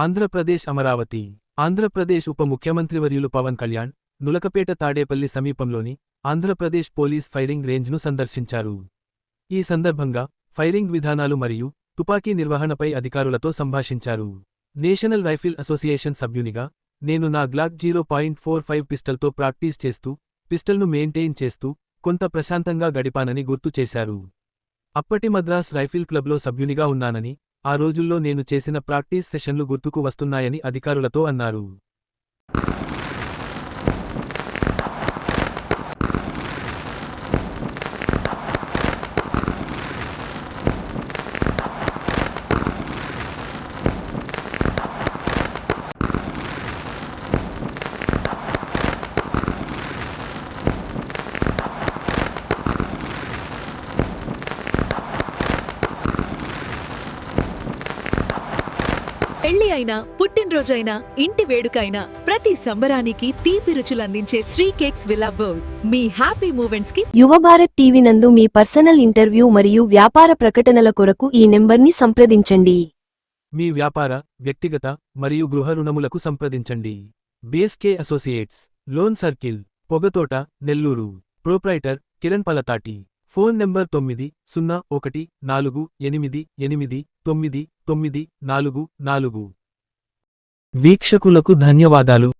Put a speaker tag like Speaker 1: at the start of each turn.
Speaker 1: ఆంధ్రప్రదేశ్ అమరావతి ఆంధ్రప్రదేశ్ ఉప ముఖ్యమంత్రివర్యులు పవన్ కళ్యాణ్ నులకపేట తాడేపల్లి సమీపంలోని Andhra Pradesh police firing రేంజ్ను సందర్శించారు. ఈ సందర్భంగా ఫైరింగ్ విధానాలు మరియు తుపాకీ నిర్వహణపై అధికారులతో సంభాషించారు. నేషనల్ రైఫిల్ అసోసియేషన్ సభ్యునిగా నేను నా Glock zero point four five పిస్టల్తో practice చేస్తూ పిస్టల్ను మెయింటైన్ చేస్తూ కొంత ప్రశాంతంగా గడిపానని గుర్తు చేశారు. అప్పటి మద్రాస్ రైఫిల్ క్లబ్లో సభ్యునిగా ఉన్నానని ఆ రోజుల్లో నేను చేసిన ప్రాక్టీస్ సెషన్లు గుర్తుకు వస్తున్నాయని అధికారులతో అన్నారు.
Speaker 2: పెళ్ళి అయినా పుట్టినరోజు అయినా ఇంటి వేడుకైనా ప్రతి సంబరానికి తీపి రుచులు అందించే శ్రీ కేక్స్ విలా వరల్డ్. మీ హ్యాపీ మూమెంట్స్కి
Speaker 3: యువ భారత్ టీవీ నందు మీ పర్సనల్ ఇంటర్వ్యూ మరియు వ్యాపార ప్రకటనల కొరకు ఈ నెంబర్ని సంప్రదించండి.
Speaker 1: మీ వ్యాపార వ్యక్తిగత మరియు గృహ రుణములకు సంప్రదించండి. బేస్కే associates loan circle Pogathota Nellore. Proprietor Kiran Palathati. Phone number తొమ్మిది సున్నా ఒకటి నాలుగు ఎనిమిది ఎనిమిది తొమ్మిది తొమ్మిది నాలుగు నాలుగు. వీక్షకులకు ధన్యవాదాలు.